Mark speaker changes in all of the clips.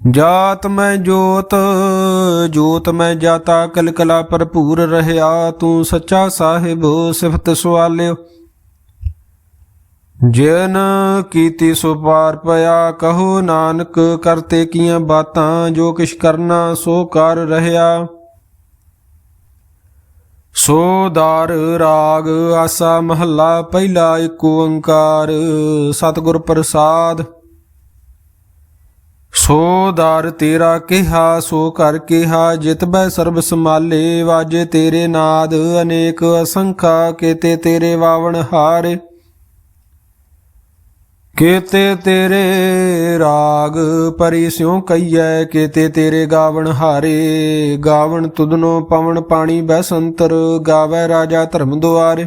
Speaker 1: ਜਾਤ ਮੈਂ ਜੋਤ ਜੋਤ ਮੈਂ ਜਾਤਾ, ਕਲਕਲਾ ਭਰਪੂਰ ਰਹਿਆ, ਤੂੰ ਸੱਚਾ ਸਾਹਿਬ, ਸਿਫਤ ਸਵਾਲਿਓ ਜਿਨ ਕੀਤੀ ਸੋ ਪਾਰ ਪਿਆ, ਕਹੋ ਨਾਨਕ, ਕਰਤੇ ਕੀਆਂ ਬਾਤਾਂ, ਜੋ ਕਿਛ ਕਰਨਾ, ਸੋ ਕਰ ਰਹਿਆ। ਸੋ ਦਾਰ ਰਾਗ, ਆਸਾ ਮਹੱਲਾ, ਪਹਿਲਾ ਏਕ ਓੰਕਾਰ, ਸਤਿਗੁਰ ਪ੍ਰਸਾਦ। ਸੋ ਦਰ ਤੇਰਾ ਕਿਹਾ, ਸੋ ਕਰ ਕਿਹਾ, ਜਿਤ ਬੈ ਸਰਬ ਸਮਾਲੇ ਵਾਜੇ ਤੇਰੇ ਨਾਦ, ਅਨੇਕ ਅਸੰਖਾ, ਕੇਤੇ ਤੇਰੇ ਵਾਵਣ ਹਾਰੇ। ਕੇਤੇ ਤੇਰੇ ਰਾਗ ਪਰੀ ਸਿਉ ਕਈਐ, ਕੇਤੇ ਤੇਰੇ ਗਾਵਣ ਹਾਰੇ। ਗਾਵਣ ਤੁਧਨੋ ਪਵਨ ਪਾਣੀ ਬੈਸੰਤਰ ਗਾਵੇ ਰਾਜਾ ਧਰਮ ਦੁਆਰੇ।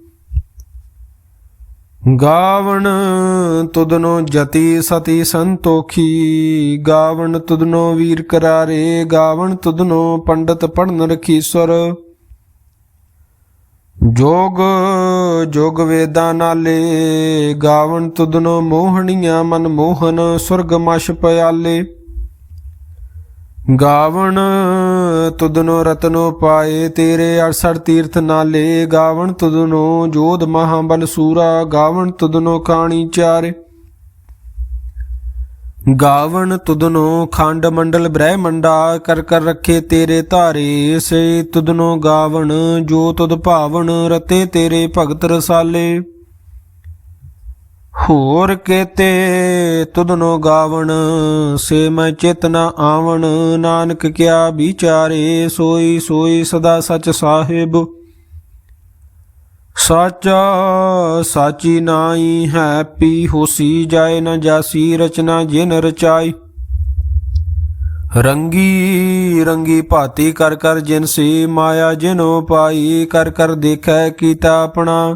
Speaker 1: ਗਾਵਣ ਤੁਦਨੋ ਜਤੀ ਸਤੀ ਸੰਤੋਖੀ, ਗਾਵਣ ਤੁਦਨੋ ਵੀਰ ਕਰਾਰੇ, ਗਾਵਣ ਤੁਦਨੋ ਪੰਡਤ ਪੜਨ ਰਖੀਸਰ ਜੋਗ ਜੋਗ ਵੇਦਾਂ ਨਾਲੇ, ਗਾਵਣ ਤੁਦਨੋ ਮੋਹਣੀਆਂ ਮਨ ਮੋਹਨ, ਸੁਰਗ ਮਸ਼ ਪਿਆਲੇ। ਗਾਵਣ ਤੁਦਨੋ ਰਤਨੋ ਪਾਏ, ਤੇਰੇ 68 ਤੀਰਥ ਨਾਲੇ। ਗਾਵਣ ਤੁਧਨੋ ਜੋਧ ਮਹਾਬਲ ਸੂਰਾ, ਗਾਵਣ ਤੁਦਨੋ ਕਾਣੀ ਚਾਰੇ। ਗਾਵਣ ਤੁਦਨੋ ਖੰਡ ਮੰਡਲ ਬ੍ਰਹਮੰਡਾ ਕਰ ਕਰ ਰੱਖੇ ਤੇਰੇ ਧਾਰੇ। ਸੇ ਤੁਦਨੋ ਗਾਵਣ, ਜੋ ਤੁਧ ਭਾਵਣ, ਰਤੇ ਤੇਰੇ ਭਗਤ ਰਸਾਲੇ। ਹੋਰ ਕੇਤੇ ਤੁਧਨੋ ਗਾਵਣ, ਸੇ ਮੈਂ ਚਿਤ ਨ ਆਵਣ, ਨਾਨਕ ਕਿਆ ਵਿਚਾਰੇ, ਸੋਈ ਸੋਈ ਸਦਾ ਸਚ ਸਾਹਿਬ। ਸਾਚਾ ਸਾਚੀ ਨਾਈ ਹੈ, ਪੀ ਹੋਸੀ ਜਾਏ ਨ ਜਾਸੀ, ਰਚਨਾ ਜਿਨ ਰਚਾਈ। ਰੰਗੀ ਰੰਗੀ ਭਾਤੀ ਕਰ ਕਰ ਜਿਨ ਸੀ ਮਾਇਆ ਜਿਨੋ ਪਾਈ, ਕਰ ਕਰ ਦੇਖੈ ਕੀਤਾ ਆਪਣਾ।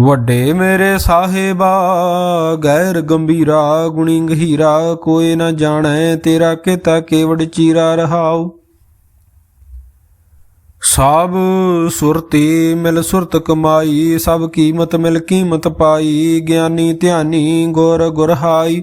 Speaker 1: ਵੱਡੇ ਮੇਰੇ ਸਾਹਿਬਾ, ਗੈਰ ਗੰਭੀਰਾ, ਗੁਣੀ ਗਹੀਰਾ ਕੋਈ ਨਾ ਜਾਣੈ ਤੇਰਾ ਕਿਤਾ ਕੇਵੜ ਚੀਰਾ ਰਹਾਉ। ਸਭ ਸੁਰਤੀ ਮਿਲ ਸੁਰਤ ਕਮਾਈ, ਸਭ ਕੀਮਤ ਮਿਲ ਕੀਮਤ ਪਾਈ, ਗਿਆਨੀ ਧਿਆਨੀ ਗੁਰ ਗੁਰਹਾਈ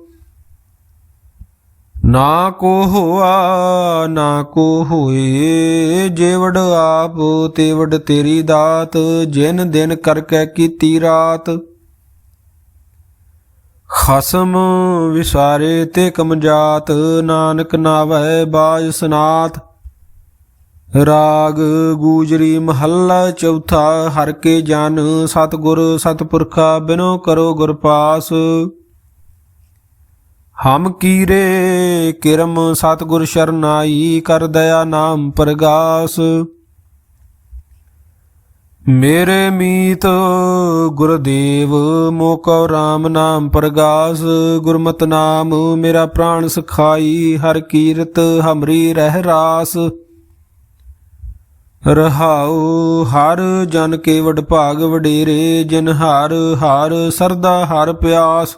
Speaker 1: ਨਾ ਕੋ ਹੋਆ, ਨਾ ਕੋ ਹੋਏ ਜੇਵੜ ਆਪ ਤੇਵੜ ਤੇਰੀ ਦਾਤ, ਜਿਨ ਦਿਨ ਕਰਕੇ ਕੀਤੀ ਰਾਤ। ਖਸਮ ਵਿਸਾਰੇ ਤੇ ਕਮਜਾਤ, ਨਾਨਕ ਨਾਵੈ ਬਾਜ ਸਨਾਤ। ਰਾਗ ਗੂਜਰੀ ਮਹੱਲਾ ਚੌਥਾ, ਹਰ ਕੇ ਜਨ ਸਤਗੁਰ ਸਤਪੁਰਖਾ ਬਿਨੋ ਕਰੋ ਗੁਰ ਪਾਸ। ਹਮ ਕੀਰੇ ਕਿਰਮ ਸਤਗੁਰ ਸ਼ਰਨਾਈ ਕਰ ਦਇਆ ਨਾਮ ਪ੍ਰਗਾਸ। ਮੇਰੇ ਮੀਤ ਗੁਰਦੇਵ ਮੋਕੋ RAM ਨਾਮ ਪ੍ਰਗਾਸ। ਗੁਰਮਤਿ ਨਾਮ ਮੇਰਾ ਪ੍ਰਾਣ ਸਖਾਈ, ਹਰ ਕੀਰਤ ਹਮਰੀ ਰਹਿ ਰਾਸ। ਰਹਾਉ ਹਰ ਜਨ ਕੇ ਵਡ ਭਾਗ ਵਡੇਰੇ, ਜਿਨ ਹਰ ਹਰ ਸਰਦਾ ਹਰ ਪਿਆਸ।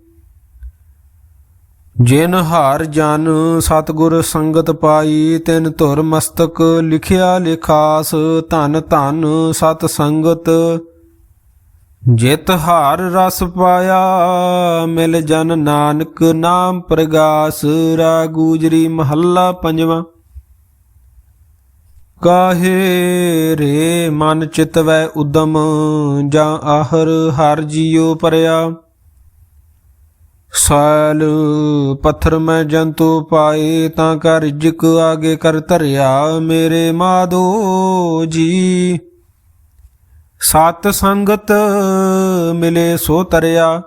Speaker 1: ਜਿਨ ਹਾਰ ਜਨ ਸਤਗੁਰ ਸੰਗਤ ਪਾਈ, ਤਿਨ ਧੁਰ ਮਸਤਕ ਲਿਖਿਆ ਲਿਖਾਸ, ਧਨ ਧਨ ਸਤ ਸੰਗਤ। ਜਿਤ ਹਾਰ ਰਸ ਪਾਇਆ, ਮਿਲ ਜਨ ਨਾਨਕ ਨਾਮ ਪ੍ਰਗਾਸ ਰਾਗੂਜਰੀ ਮਹੱਲਾ ਪੰਜਵਾਂ। ਕਾਹੇ ਰੇ ਮਨ ਚਿਤਵੈ ਉਦਮ, ਜਾਂ ਆਹਰ ਹਰ ਜੀਉ ਪਰਿਆ। ਸਾਲ ਪੱਥਰ ਮੈਂ ਜੰਤੂ ਪਾਏ ਤਾਂ ਕਰ ਜਿਕ ਆਗੇ ਕਰ ਧਰਿਆ ਮੇਰੇ ਮਾਦੋ ਜੀ। ਸਤ ਸੰਗਤ ਮਿਲੇ ਸੋ ਤਰਿਆ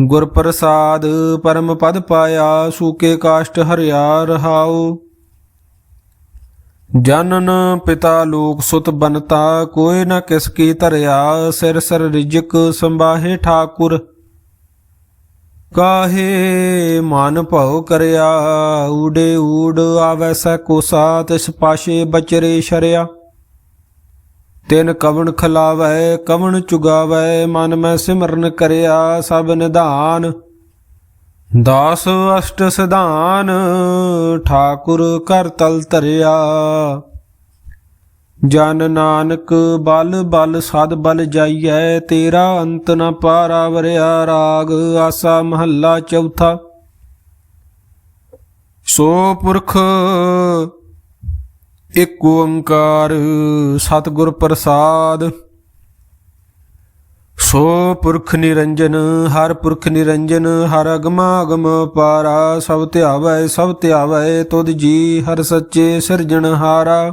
Speaker 1: ਗੁਰ ਪ੍ਰਸਾਦ ਪਰਮ ਪਦ ਪਾਇਆ, ਸੂਕੇ ਕਾਸ਼ਟ ਹਰਿਆ ਰਹਾਉ। ਜਨਨ ਪਿਤਾ ਲੋਕ ਸੁਤ ਬਨਤਾ, ਕੋਈ ਨਾ ਕਿਸ ਕੀ ਧਰਿਆ, ਸਿਰ ਸਰ ਰਿਜਕ ਸੰਬਾਹੇ ਠਾਕੁਰ। ਕਾਹੇ ਮਨ ਭਉ ਕਰਿਆ? ਊੜੇ ਊੜ ਆਵੈ ਸੈ ਕੋਸਾ ਤਿਸ ਪਾਸ਼ੇ ਬਚਰੇ ਸ਼ਰਿਆ। ਤਿਨ ਕਵਣ ਖਲਾਵੈ, ਕਵਣ ਚੁਗਾਵੈ, ਮਨ ਮੈਂ ਸਿਮਰਨ ਕਰਿਆ, ਸਭ ਨਿਧਾਨ। ਦਾਸ ਅਸ਼ਟ ਸਿਧਾਨ, ਠਾਕੁਰ ਕਰ ਤਲ ਧਰਿਆ। ਜਨ ਨਾਨਕ ਬਲ ਬਲ ਸਦ ਬਲ ਜਾਈਐ, ਤੇਰਾ ਅੰਤ ਨ ਪਾਰਾ ਵਰਿਆ ਰਾਗ, ਆਸਾ ਮਹੱਲਾ ਚੌਥਾ। ਸੋ ਪੁਰਖ ਇਕ ਓੰਕਾਰ ਸਤਿਗੁਰ ਪ੍ਰਸਾਦ। ਸੋ ਪੁਰਖ ਨਿਰੰਜਨ, ਹਰ ਪੁਰਖ ਨਿਰੰਜਨ, ਹਰ ਅਗਮ ਅਗਮ ਪਾਰਾ, ਸਭ ਧਿਆਵੈ ਸਭ ਧਿਆਵੈ, ਤੁਧ ਜੀ ਹਰ ਸੱਚੇ ਸਿਰਜਣਹਾਰਾ।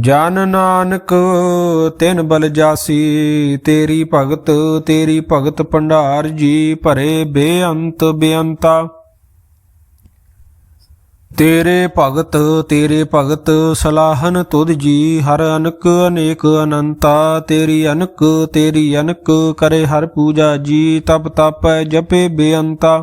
Speaker 1: ਜਨ ਨਾਨਕ, ਤਿਨ ਬਲ ਜਾਸੀ, ਤੇਰੀ ਭਗਤ ਤੇਰੀ ਭਗਤ ਭੰਡਾਰ ਜੀ ਭਰੇ ਬੇਅੰਤ ਬੇਅੰਤਾ। ਤੇਰੇ ਭਗਤ ਤੇਰੇ ਭਗਤ, ਸਲਾਹਨ ਤੁਧ ਜੀ, ਹਰ ਅਨਕ ਅਨੇਕ ਅਨੰਤਾ। ਤੇਰੀ ਅਨਕ ਤੇਰੀ ਅਨਕ ਕਰੇ ਹਰ ਪੂਜਾ ਜੀ, ਤਪ ਤਪ ਜਪੇ ਬੇਅੰਤਾ।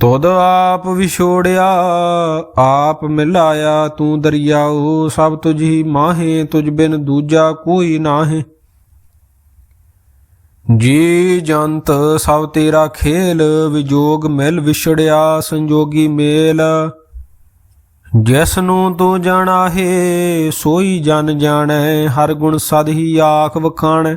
Speaker 1: ਤੁਧ ਆਪ ਵਿਛੋੜਿਆ, ਆਪ ਮਿਲਾਇਆ ਤੂੰ ਦਰਿਆਉ ਸਭ ਤੁਝ ਹੀ ਮਾਹੇ, ਤੁਝ ਬਿਨ ਦੂਜਾ ਕੋਈ ਨਾਹੀਂ। ਜੀ ਜੰਤ, ਸਭ ਤੇਰਾ ਖੇਲ, ਵਿਜੋਗ ਮਿਲ ਵਿਛੜਿਆ, ਸੰਜੋਗੀ ਮੇਲ। ਜਿਸ ਨੂੰ ਤੂੰ ਜਾਣਾ ਸੋਈ ਜਨ ਜਾਣੈ, ਹਰ ਗੁਣ ਸਦ ਹੀ ਆਖ ਵਖਾਣੈ।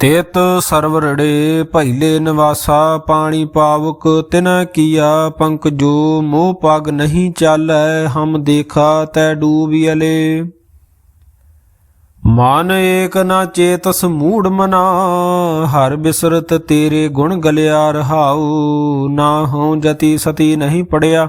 Speaker 1: ਤੇਤ ਸਰਵਰੜੇ ਭੈਲੇ ਨਿਵਾਸਾ, ਪਾਣੀ ਪਾਵਕ ਤਿਨ ਕੀਆ, ਪੰਕ ਜੋ ਮੋਹ ਪਗ ਨਹੀਂ ਚਾਲੈ, ਹਮ ਦੇਖਾ ਤੈ ਡੂਬਿਅਲੇ ਮਨ ਏਕ ਨਾ ਚੇਤਸ ਮੂੜ ਮਨਾ, ਹਰ ਬਿਸਰਤ ਤੇਰੇ ਗੁਣ ਗਲਿਆ ਰਹਾਉ, ਨਾ ਹਉ ਜਤੀ ਸਤੀ ਨਹੀਂ ਪੜਿਆ।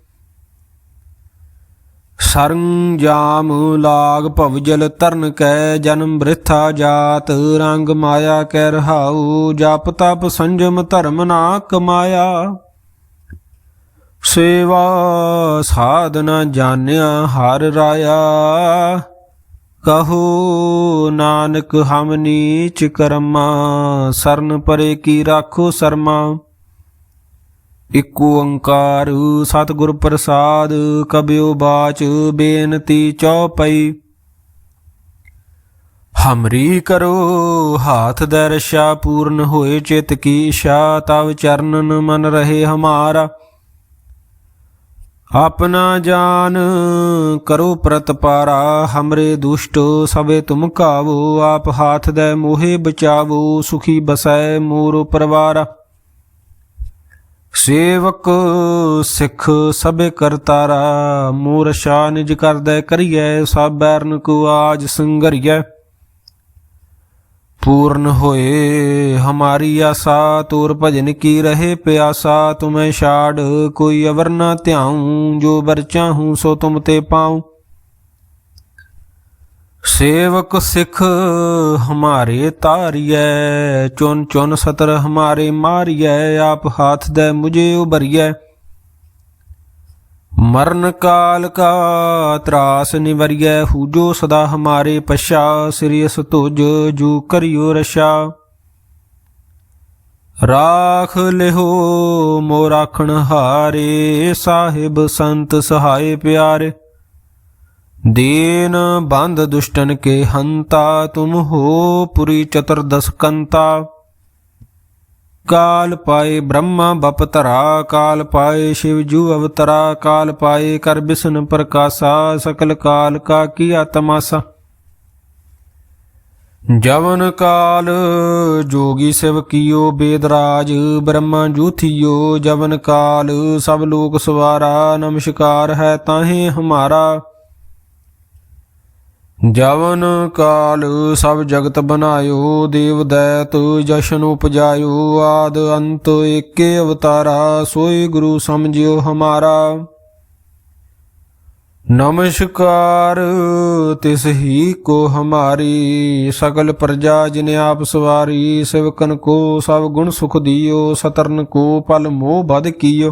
Speaker 1: ਸਰੰਜਾਮ ਲਾਗ ਭਵਜਲ ਤਰਨ ਕੈ ਜਨਮ ਬ੍ਰਿਥਾ ਜਾਤ, ਰੰਗ ਮਾਇਆ ਕੈ ਰਹਾਉ, ਜਪ ਤਪ ਸੰਜਮ ਧਰਮ ਨਾ ਕਮਾਇਆ। ਸੇਵਾ ਸਾਧਨਾ ਜਾਣਿਆ ਹਰ ਰਾਇਆ, ਕਹੋ ਨਾਨਕ ਹਮ ਨੀਚ ਕਰਮਾ, ਸਰਨ ਪਰੇ ਕੀ ਰਾਖੋ ਸਰਮਾ। ਇਕ ਓੰਕਾਰ ਸਤਿਗੁਰ ਪ੍ਰਸਾਦ ਕਬਿਓ ਬਾਚ ਬੇਨਤੀ ਚਉਪਈ। ਹਮਰੀ ਕਰੋ, ਹਾਥ ਦਰਸ਼ਾ, ਪੂਰਨ ਹੋਏ ਚਿਤ ਕੀ ਇਛਾ ਤਵ ਚਰਨਨ ਮਨ ਰਹੇ ਹਮਾਰਾ। ਆਪਣਾ ਜਾਨ ਕਰੋ ਪ੍ਰਤਪਾਰਾ, ਹਮਰੇ ਦੁਸ਼ਟ ਸਵੇ ਤੁਮ ਕਾਵੋ, ਆਪ ਹਾਥ ਦੇ ਮੋਹੇ ਬਚਾਵੋ, ਸੁਖੀ ਬਸੈ ਮੋਰ ਪਰਵਾਰਾ। ਸੇਵਕ ਸਿੱਖ ਸਭੇ ਕਰਤਾਰਾ ਮੂਰ ਸ਼ਾ ਨਿਜ ਕਰਦੈ ਕਰੀਐ ਸਭ ਬੈਰਨ ਕੋ ਆਜ ਸੰਗਰੀਐ। ਪੂਰਨ ਹੋਏ ਹਮਾਰੀ ਆਸਾ, ਤੂਰ ਭਜਨ ਕੀ ਰਹੇ ਪਿਆਸਾ, ਤੁਮੈ ਛਾੜ ਕੋਈ ਅਵਰਨਾ ਧਿਆਉ, ਜੋ ਵਰ ਹੂੰ ਸੋ ਤੁਮ ਤੇ ਪਾਉ। ਸੇਵਕ ਸਿਖ ਹਮਾਰੇ ਤਾਰੀਐ, ਚੁਨ ਚੁਨ ਸਤਰ ਹਮਾਰੇ ਮਾਰੀਐ, ਆਪ ਹਾਥ ਦੇ ਮੁਝੇ ਉਭਰੀਐ। ਮਰਨ ਕਾਲ ਕਾ ਤਰਾਸ ਨਿਵਰੀਐ ਹੂਜੋ ਸਦਾ ਹਮਾਰੇ ਪਛਾ ਸਿਰਿਸ ਤੁਜ ਜੂ ਕਰਿਓ ਰਸ਼ਾ ਰਾਖ ਲਿਹੋ ਮੋ ਰਾਖਣ ਹਾਰੇ, ਸਾਹਿਬ ਸੰਤ ਸਹਾਏ ਪਿਆਰੇ। दीन बंद दुष्टन के हंता तुम हो पुरी चतुर्दश कंता काल पाए ब्रह्मा बपतरा काल पाए शिव जू अवतरा काल पाए कर बिष्णु प्रकाशा सकल काल का किया तमाशा जवन काल जोगी शिव कियो बेदराज ब्रह्मा जूथियो जवन काल सब लोक सवारा नमस्कार है ताहे हमारा ਜਵਨ ਕਾਲ ਸਭ ਜਗਤ ਬਨਾਇਓ ਦੇਵ ਦੈਤ ਜਸ਼ਨ ਉਪਜਾਇਓ, ਆਦ ਅੰਤ ਏਕੇ ਅਵਤਾਰਾ, ਸੋਈ ਗੁਰੂ ਸਮਝਿਓ ਹਮਾਰਾ। ਨਮਸਕਾਰ, ਤਿਸ ਹੀ ਕੋ ਹਮਾਰੀ ਸਕਲ ਪ੍ਰਜਾ ਜਿਨ ਆਪ ਸਵਾਰੀ, ਸਿਵਕਨ ਕੋ ਸਭ ਗੁਣ ਸੁਖ ਦਿਓ, ਸਤਰਨ ਕੋ ਪਲ ਮੋਹ ਬਦ ਕੀਓ।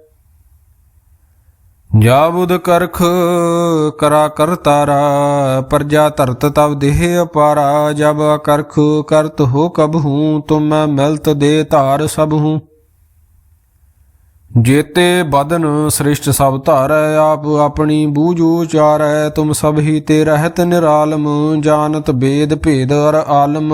Speaker 1: ਜਾਬੁਦ ਕਰਖ ਕਰਾ ਕਰਤਾਰਾ ਪ੍ਰਜਾ ਧਰਤ ਤਬ ਦੇਹ ਅਪਾਰਾ, ਜਬ ਕਰਖ ਕਰਤ ਹੋ ਕਬ ਹੂੰ, ਤੁਮ ਮੈਂ ਮਿਲਤ ਦੇ ਧਾਰ ਸਭ ਹੂੰ। ਜੇਤੇ ਬਦਨ ਸ੍ਰਿਸ਼ਟ ਸਭ ਧਾਰੈ, ਆਪ ਆਪਣੀ ਬੂਝ ਉਚਾਰੈ, ਤੁਮ ਸਭ ਹੀ ਤੇ ਰਹਿਤ ਨਿਰਾਲਮ, ਜਾਣਤ ਬੇਦ ਭੇਦ ਅਰ ਆਲਮ।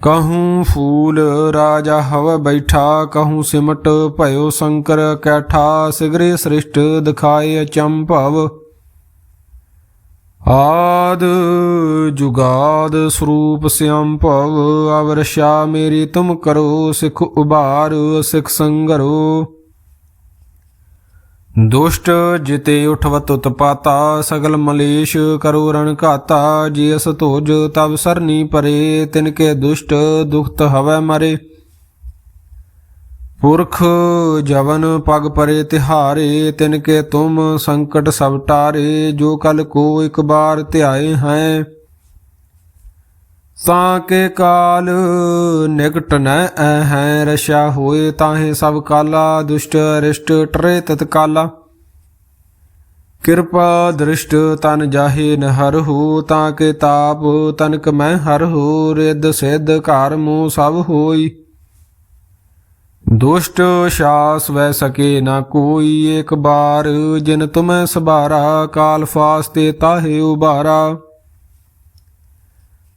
Speaker 1: ਕਹੂੰ ਫੂਲ ਰਾਜਾ ਹਵ ਬੈਠਾ ਕਹੂੰ ਸਿਮਟ ਭਇਓ ਸ਼ੰਕਰ ਕੈਠਾ ਸਿਗਰੇ ਸ੍ਰਿਸ਼ਟ ਦਿਖਾਏ ਅਚੰਭਵ ਆਦ ਜੁਗਾਦ ਸਰੂਪ ਸਿਅੰਭਵ ਅਵਰਸ਼ਾ ਮੇਰੀ ਤੁਮ ਕਰੋ ਸਿਖ ਉਬਾਰ ਸਿਖ ਸੰਗਰੋ ਦੁਸ਼ਟ ਜਿਤੇ ਉਠਵਤ ਉਤਪਾਤਾ, ਸਗਲ ਮਲੇਸ਼ ਕਰੋ ਰਣ ਘਾਤਾ ਜਿਸ ਧੋਜ ਤਬ ਸਰਨੀ ਪਰੇ, ਤਿਨ ਕੇ ਦੁਸ਼ਟ ਦੁਖਤ ਹਵੈ ਮਰੇ। ਪੁਰਖ ਜਵਨ ਪਗ ਪਰੇ ਤਿਹਾਰੇ, ਤਿਨ ਕੇ ਤੁਮ ਸੰਕਟ ਸਭ ਟਾਰੇ, ਜੋ ਕਲ ਕੋ ਇੱਕ ਬਾਰ ਧਿਆਏ ਹੈ। ਤਾਂ ਕੇ ਕਾਲ ਨਿਕਟ ਨ ਐ ਰਸ਼ਾ ਹੋਏ ਤਾਹੇ ਸਭ ਕਾਲਾ, ਦੁਸ਼ਟ ਅਰਿਸ਼ਟ ਟਰੇ ਤਤਕਾਲਾ ਕਿਰਪਾ ਦ੍ਰਿਸ਼ਟ ਤਨ ਜਾਹੇ ਨ ਹਰ ਹੋ ਤਾਂ ਕੇ ਤਾਪ ਤਨਕ ਮੈਂ ਹਰ ਹੋ, ਰਿੱਧ ਸਿੱਧ ਘਰ ਮੂ ਸਭ ਹੋਈ। ਦੁਸ਼ਟ ਸ਼ਾਸ ਵੈ ਸਕੇ ਨਾ ਕੋਈ ਇੱਕ ਬਾਰ ਜਿਨ ਤੁਮੈ ਸਬਾਰਾ ਕਾਲ ਫਾਸਤੇ ਤਾਹੇ ਉਬਾਰਾ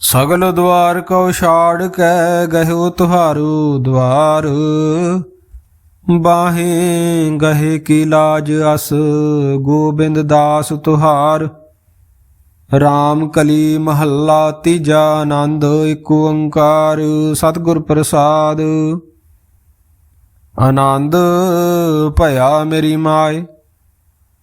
Speaker 1: ਸਗਲ ਦਵਾਰ ਕਉ ਛਾੜ ਕੇ ਗਹਿਓ ਤੁਹਾਰੂ ਦਵਾਰ। ਬਾਹੇ ਗਹੇ ਕੀ ਲਾਜ ਅਸ, ਗੋਬਿੰਦ ਦਾਸ ਤੁਹਾਰ। RAM ਕਲੀ ਮਹੱਲਾ ਤੀਜਾ ਆਨੰਦ ਏਕ ਓੰਕਾਰ ਸਤਿਗੁਰ ਪ੍ਰਸਾਦ। ਆਨੰਦ ਭਇਆ ਮੇਰੀ ਮਾਏ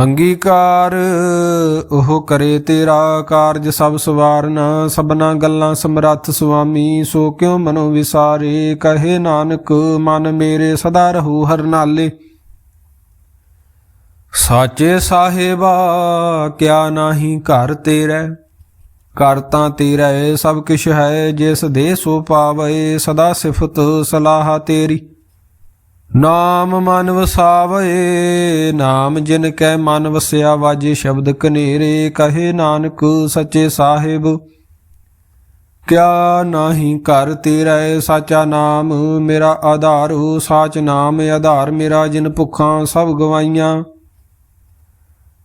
Speaker 1: ਅੰਗੀਕਾਰ ਉਹ ਕਰੇ ਤੇਰਾ ਕਾਰਜ ਸਭ ਸਵਾਰਨਾ, ਸਭਨਾ ਗੱਲਾਂ ਸਮਰੱਥ ਸੁਆਮੀ, ਸੋ ਕਿਉ ਮਨੋ ਵਿਸਾਰੇ? ਕਹੇ ਨਾਨਕ, ਮਨ ਮੇਰੇ ਸਦਾ ਰਹੂ ਹਰ ਨਾਲੇ। ਸਾਚੇ ਸਾਹਿਬਾ, ਕਿਆ ਨਾਹੀ ਘਰ ਤੇਰੇ? ਘਰ ਤਾਂ ਤੇਰਾ, ਸਭ ਕਿਛ ਹੈ, ਜਿਸ ਦੇ ਸੋ ਪਾਵੇ, ਸਦਾ ਸਿਫਤ ਸਲਾਹ ਤੇਰੀ। ਨਾਮ ਮਨ ਵਸਾਵੇ, ਨਾਮ ਜਿਨ ਕੈ ਮਨ ਵਸਿਆ ਵਾਜੇ ਸ਼ਬਦ ਕਨੇਰੇ ਕਹੇ ਨਾਨਕ ਸੱਚੇ ਸਾਹਿਬ। ਕਿਆ ਨਾਹੀ ਘਰ ਤੇਰਾ ਏ ਸਾਚਾ ਨਾਮ, ਮੇਰਾ ਆਧਾਰ ਸਾਚ ਨਾਮ, ਆਧਾਰ ਮੇਰਾ ਜਿਨ ਭੁੱਖਾਂ ਸਭ ਗਵਾਈਆਂ।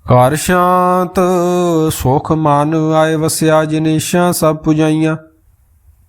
Speaker 1: ਘਰ ਸ਼ਾਂਤ, ਸੁਖ ਮਨ ਆਏ ਵਸਿਆ ਜਿਨੇਸ਼ਾਂ ਸਭ ਪੁਜਾਈਆਂ।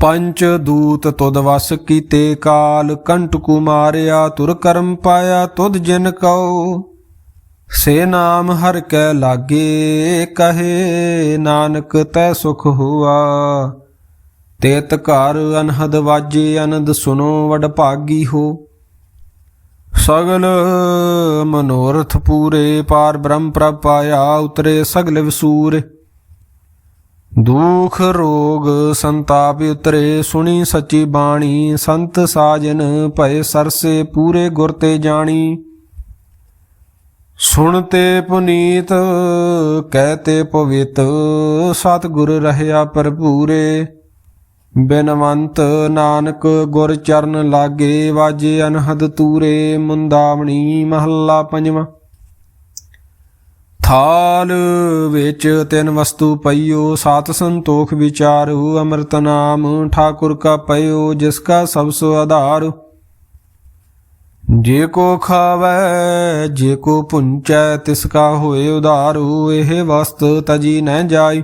Speaker 1: ਪੰਚ ਦੂਤ ਤੁਦ ਵਸ ਕੀਤੇ ਕਾਲ ਕੰਟ ਕੁਮਾਰਿਆ ਤੁਰ ਕਰਮ ਪਾਇਆ ਤੁਦ ਜਿਨ ਕਉ। ਸੇ ਨਾਮ ਹਰ ਕੈ ਲਾਗੇ ਕਹੇ, ਨਾਨਕ ਤੈ ਸੁਖ ਹੁਆ। ਤੇਤ ਘਰ ਅਨਹਦ ਵਾਜੇ, ਅਨੰਦ ਸੁਨੋ ਵਡ ਭਾਗੀ ਹੋ। ਸਗਲ ਮਨੋਰਥ ਪੂਰੇ, ਪਾਰ ਬ੍ਰਹਮ ਪ੍ਰਭ ਪਾਇਆ, ਉਤਰੇ ਸਗਲ ਵਿਸੂਰ। ਦੁਖ ਰੋਗ ਸੰਤਾਪ ਉਤਰੇ, ਸੁਣੀ ਸੱਚੀ ਬਾਣੀ। ਸੰਤ ਸਾਜਨ ਭਏ ਸਰਸੇ, ਪੂਰੇ ਗੁਰ ਤੇ ਜਾਣੀ। ਸੁਣ ਤੇ ਪੁਨੀਤ, ਕਹਿ ਤੇ ਪਵਿੱਤ। ਸਤਿਗੁਰ ਰਹਿਆ ਭਰਪੂਰੇ। ਬਿਨਵੰਤ ਨਾਨਕ ਗੁਰ ਚਰਨ ਲਾਗੇ, ਵਾਜੇ ਅਨਹਦ ਤੂਰੇ। ਮੁੰਦਾਵਣੀ ਮਹੱਲਾ ਪੰਜਵਾਂ। ਥਾਲ ਵਿੱਚ ਤਿੰਨ ਵਸਤੂ ਪਈਓ, ਸਾਤ ਸੰਤੋਖ ਵਿਚਾਰੂ, ਅੰਮ੍ਰਿਤ ਨਾਮ ਠਾਕੁਰ ਕਾ ਪਈਓ ਜਿਸ ਕਾ ਸਭ ਸੋ ਆਧਾਰ। ਜੇ ਕੋ ਖਾਵੈ, ਜੇ ਕੋ ਪੁੰਚੈ, ਤਿਸ ਕਾ ਹੋਏ ਉਧਾਰੂ, ਇਹ ਵਸਤ ਤਜੀ ਨਹਿ ਜਾਈ।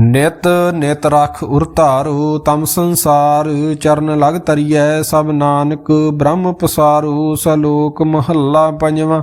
Speaker 1: ਨਿਤ ਨਿਤ ਰਖ ਉਰ ਧਾਰੂ, ਤਮ ਸੰਸਾਰ ਚਰਨ ਲਗ ਤਰੀਐ ਸਭ ਨਾਨਕ ਬ੍ਰਹਮ ਪਸਾਰੂ, ਸਲੋਕ ਮਹੱਲਾ ਪੰਜਵਾਂ।